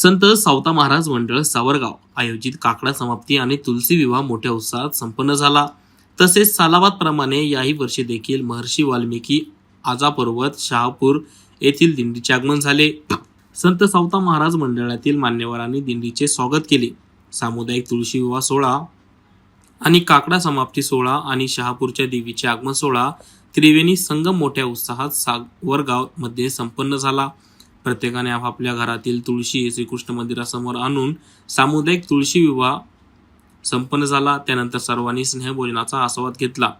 संत सावता महाराज मंडळ सावरगाव आयोजित काकडा समाप्ती आणि तुलसी विवाह मोठ्या उत्साहात संपन्न झाला. तसेच सालाबाद प्रमाणे याही वर्षी देखील महर्षी वाल्मिकी आजा पर्वत शहापूर येथील दिंडीचे आगमन झाले. संत सावता महाराज मंडळातील मान्यवरांनी दिंडीचे स्वागत केले. सामुदायिक तुळशी विवाह सोहळा आणि काकडा समाप्ती सोहळा आणि शहापूरच्या देवीचे आगमन सोहळा त्रिवेणी संगम मोठ्या उत्साहात सावरगावमध्ये संपन्न झाला. प्रत्येकाने आपापल्या घरातील तुळशी श्रीकृष्ण मंदिरासमोर आणून सामुदायिक तुळशी विवाह संपन्न झाला. त्यानंतर सर्वांनी स्नेहभोजनाचा आस्वाद घेतला.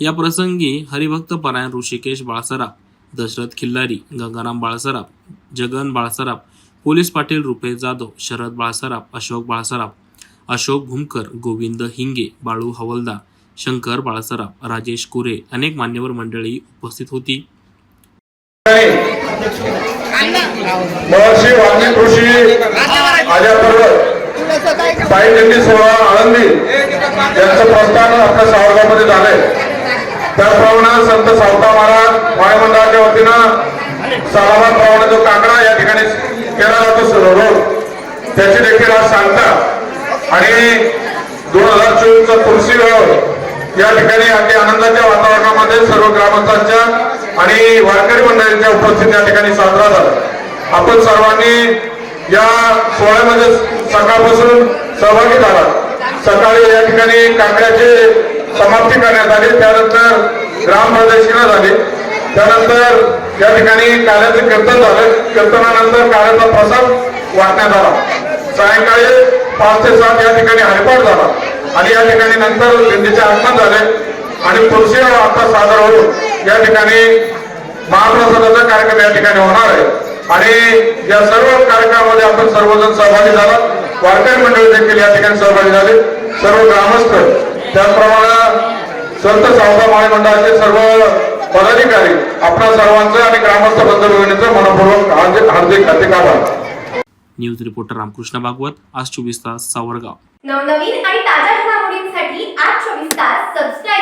या प्रसंगी हरिभक्त परायण ऋषिकेश बाळसराफ दशरथ खिल्लारी गंगाराम बाळसराफ जगन बाळसराफ पोलीस पाटील रुपेश जाधव शरद बाळसराफ अशोक बाळसराफ अशोक भूमकर गोविंद हिंगे बाळू हवलदार शंकर बाळसराफ राजेश कुरे अनेक मान्यवर मंडळी उपस्थित होती. महर्षी वाल्मिक ऋषी आजा पर्वत साई दिंडी सोहळा आळंदी. यांचं प्रस्थान आपल्या सावरगावमध्ये झालंय. त्याप्रमाणे संत सावता महाराज वायुमंडळाच्या वतीनं सालाबाद प्रमाणे जो काकडा या ठिकाणी केला जातो रोड त्याची देखील आज सांगता. आणि दोन हजार चोवीसचा तुळशी विवाह या ठिकाणी अगदी आनंदाच्या वातावरणामध्ये सर्व ग्रामस्थांच्या आणि वारकरी मंडळांच्या उपस्थित या ठिकाणी साजरा झाला. आपण सर्वांनी या सोहळ्यामध्ये सकाळपासून सहभागी झाला. सकाळी या ठिकाणी कांद्याची समाप्ती करण्यात आली त्यानंतर ग्राम प्रदक्षिणा झाली. त्यानंतर या ठिकाणी कार्याचं कीर्तन झालं. कीर्तनानंतर कार्याचा प्रसाद वाटण्यात आला. सायंकाळी पाच ते सात या ठिकाणी हरिपाठ झाला. आणि या ठिकाणी नंतर दिंडीचे आगमन झाले. आणि तुळशी आता सादर होऊन या ठिकाणी महाप्रसादाचा कार्यक्रम या ठिकाणी होणार आहे. आणि या सर्व कार्यक्रमामध्ये आपण सर्वजण सहभागी झाला. वारकरी मंडळी देखील या ठिकाणी सहभागी झाले. सर्व ग्रामस्थ त्याचप्रमाणे संत सावता माळी मंडळाचे सर्व पदाधिकारी आपल्या सर्वांचं आणि ग्रामस्थ बंधू भगिनीचं मनपूर्वक हार्दिक हार्दिक हार्दिक आभार. न्यूज रिपोर्टर रामकृष्ण भागवत आज चोवीस तास सावरगाव. नवनवीन आणि ताज्या घडामोडींसाठी आज चोवीस तास सबस्क्राईब